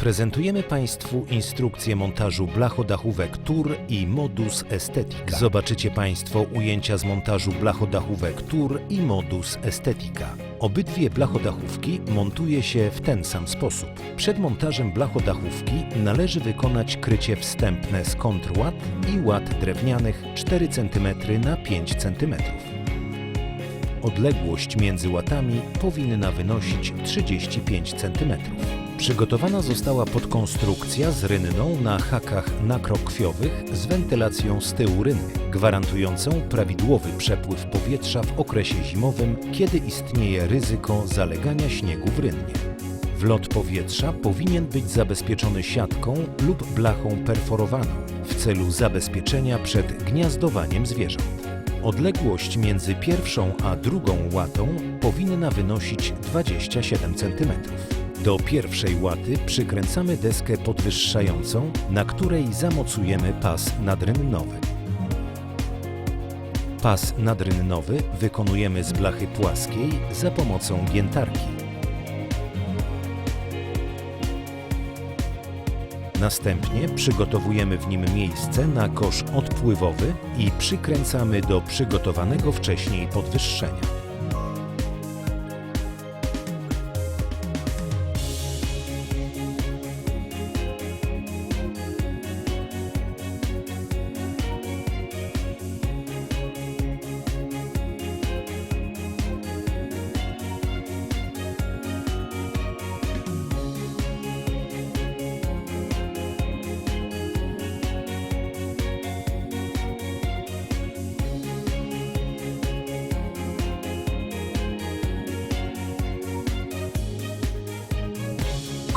Prezentujemy Państwu instrukcję montażu blachodachówek TUR i Modus Estetika. Zobaczycie Państwo ujęcia z montażu blachodachówek TUR i Modus Estetika. Obydwie blachodachówki montuje się w ten sam sposób. Przed montażem blachodachówki należy wykonać krycie wstępne z kontrłat i łat drewnianych 4 cm na 5 cm. Odległość między łatami powinna wynosić 35 cm. Przygotowana została podkonstrukcja z rynną na hakach nakrokwiowych z wentylacją z tyłu rynny, gwarantującą prawidłowy przepływ powietrza w okresie zimowym, kiedy istnieje ryzyko zalegania śniegu w rynnie. Wlot powietrza powinien być zabezpieczony siatką lub blachą perforowaną w celu zabezpieczenia przed gniazdowaniem zwierząt. Odległość między pierwszą a drugą łatą powinna wynosić 27 cm. Do pierwszej łaty przykręcamy deskę podwyższającą, na której zamocujemy pas nadrynnowy. Pas nadrynnowy wykonujemy z blachy płaskiej za pomocą giętarki. Następnie przygotowujemy w nim miejsce na kosz odpływowy i przykręcamy do przygotowanego wcześniej podwyższenia.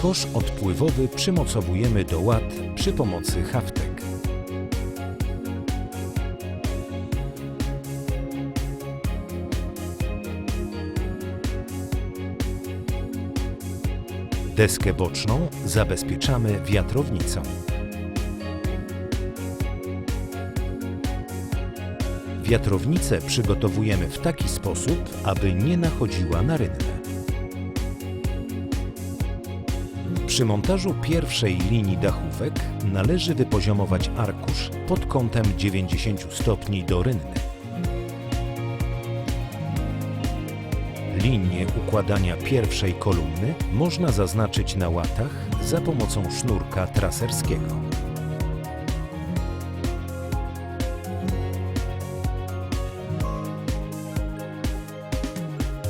Kosz odpływowy przymocowujemy do łat przy pomocy haftek. Deskę boczną zabezpieczamy wiatrownicą. Wiatrownicę przygotowujemy w taki sposób, aby nie nachodziła na rynnę. Przy montażu pierwszej linii dachówek należy wypoziomować arkusz pod kątem 90 stopni do rynny. Linię układania pierwszej kolumny można zaznaczyć na łatach za pomocą sznurka traserskiego.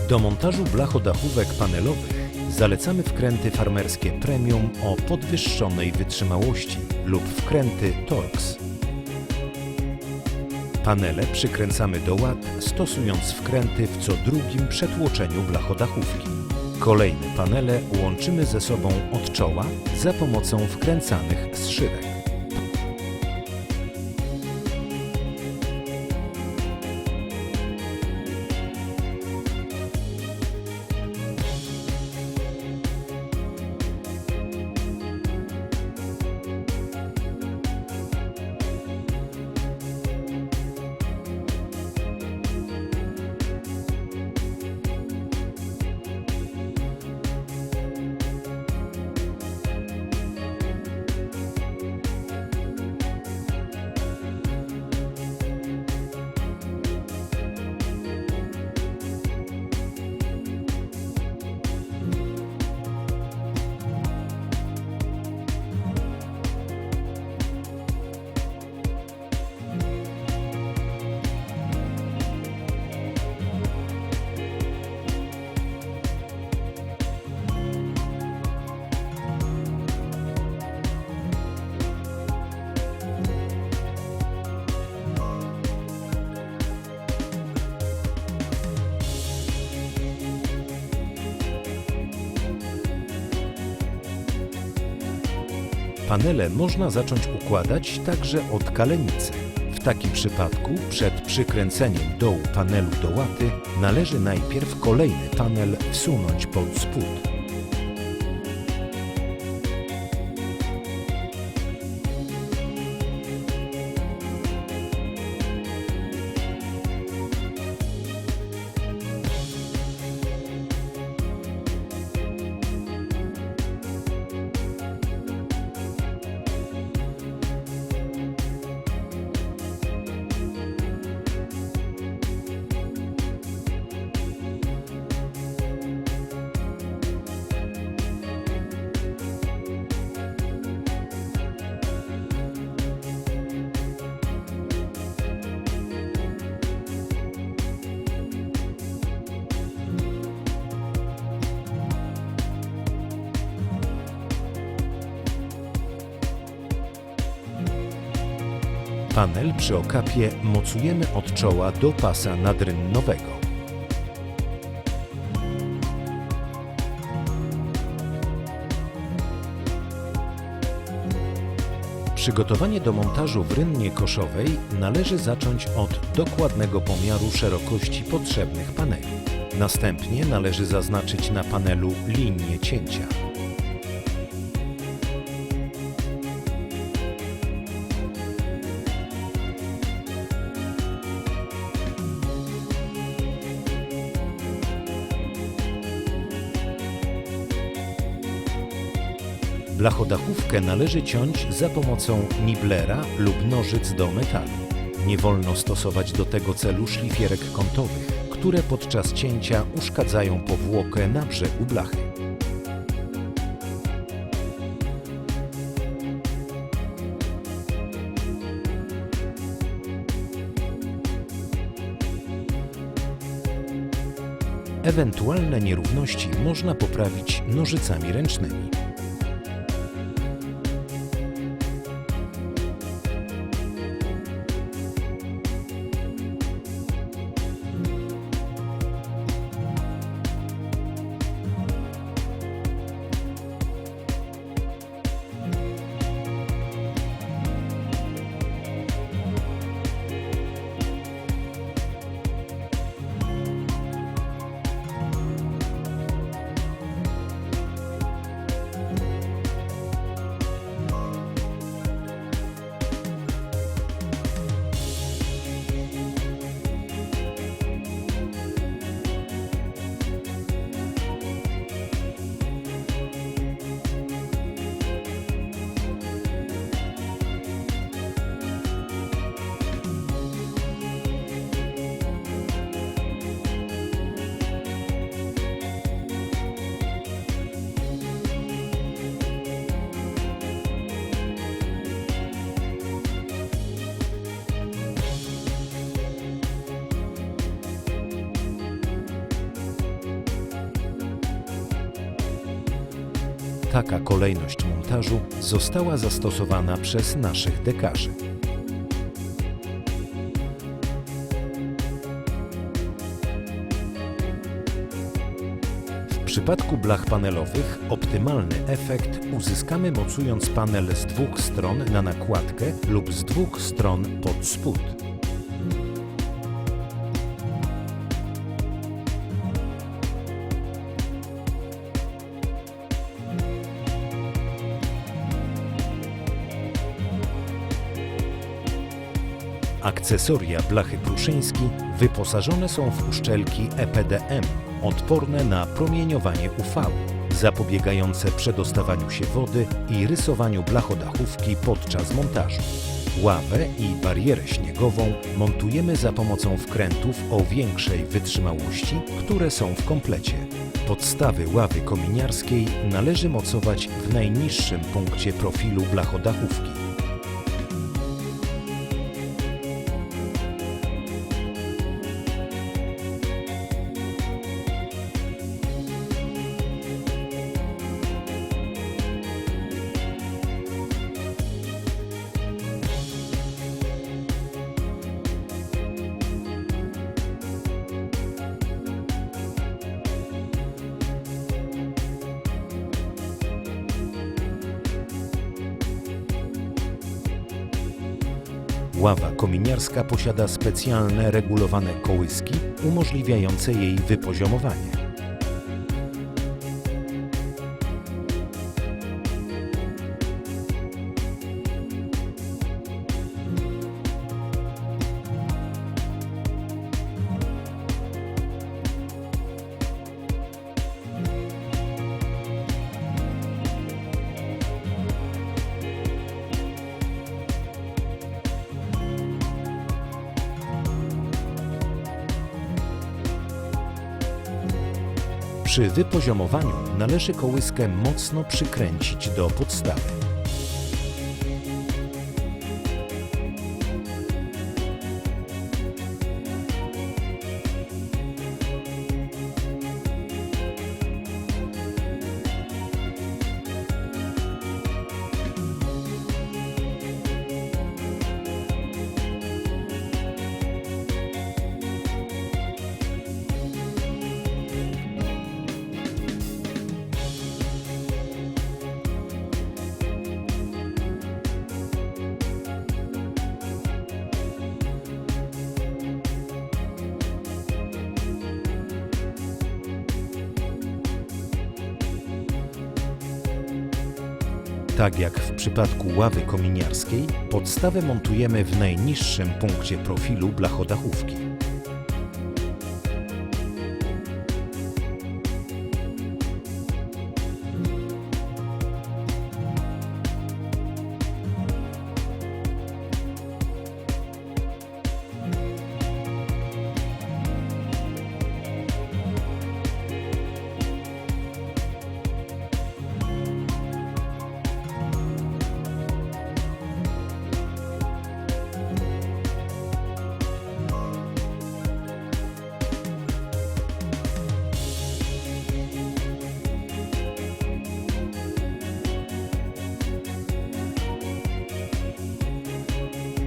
Do montażu blachodachówek panelowych zalecamy wkręty farmerskie premium o podwyższonej wytrzymałości lub wkręty Torx. Panele przykręcamy do łat stosując wkręty w co drugim przetłoczeniu blachodachówki. Kolejne panele łączymy ze sobą od czoła za pomocą wkręcanych zszywek. Panele można zacząć układać także od kalenicy. W takim przypadku przed przykręceniem dołu panelu do łaty należy najpierw kolejny panel wsunąć pod spód. Panel przy okapie mocujemy od czoła do pasa nadrynnowego. Przygotowanie do montażu w rynnie koszowej należy zacząć od dokładnego pomiaru szerokości potrzebnych paneli. Następnie należy zaznaczyć na panelu linię cięcia. Blachodachówkę należy ciąć za pomocą niblera lub nożyc do metalu. Nie wolno stosować do tego celu szlifierek kątowych, które podczas cięcia uszkadzają powłokę na brzegu blachy. Ewentualne nierówności można poprawić nożycami ręcznymi. Taka kolejność montażu została zastosowana przez naszych dekarzy. W przypadku blach panelowych optymalny efekt uzyskamy mocując panel z dwóch stron na nakładkę lub z dwóch stron pod spód. Akcesoria blachy Pruszyński wyposażone są w uszczelki EPDM odporne na promieniowanie UV, zapobiegające przedostawaniu się wody i rysowaniu blachodachówki podczas montażu. Ławę i barierę śniegową montujemy za pomocą wkrętów o większej wytrzymałości, które są w komplecie. Podstawy ławy kominiarskiej należy mocować w najniższym punkcie profilu blachodachówki. Ława kominiarska posiada specjalne regulowane kołyski umożliwiające jej wypoziomowanie. Przy wypoziomowaniu należy kołyskę mocno przykręcić do podstawy. Tak jak w przypadku ławy kominiarskiej, podstawę montujemy w najniższym punkcie profilu blachodachówki.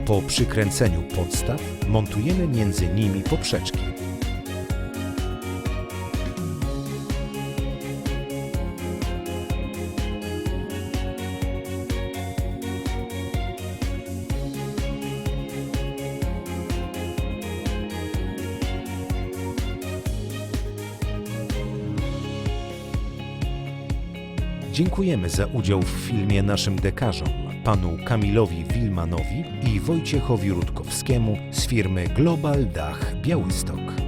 Po przykręceniu podstaw montujemy między nimi poprzeczki. Dziękujemy za udział w filmie naszym dekarzom, panu Kamilowi Wilmanowi i Wojciechowi Rutkowskiemu z firmy Global Dach Białystok.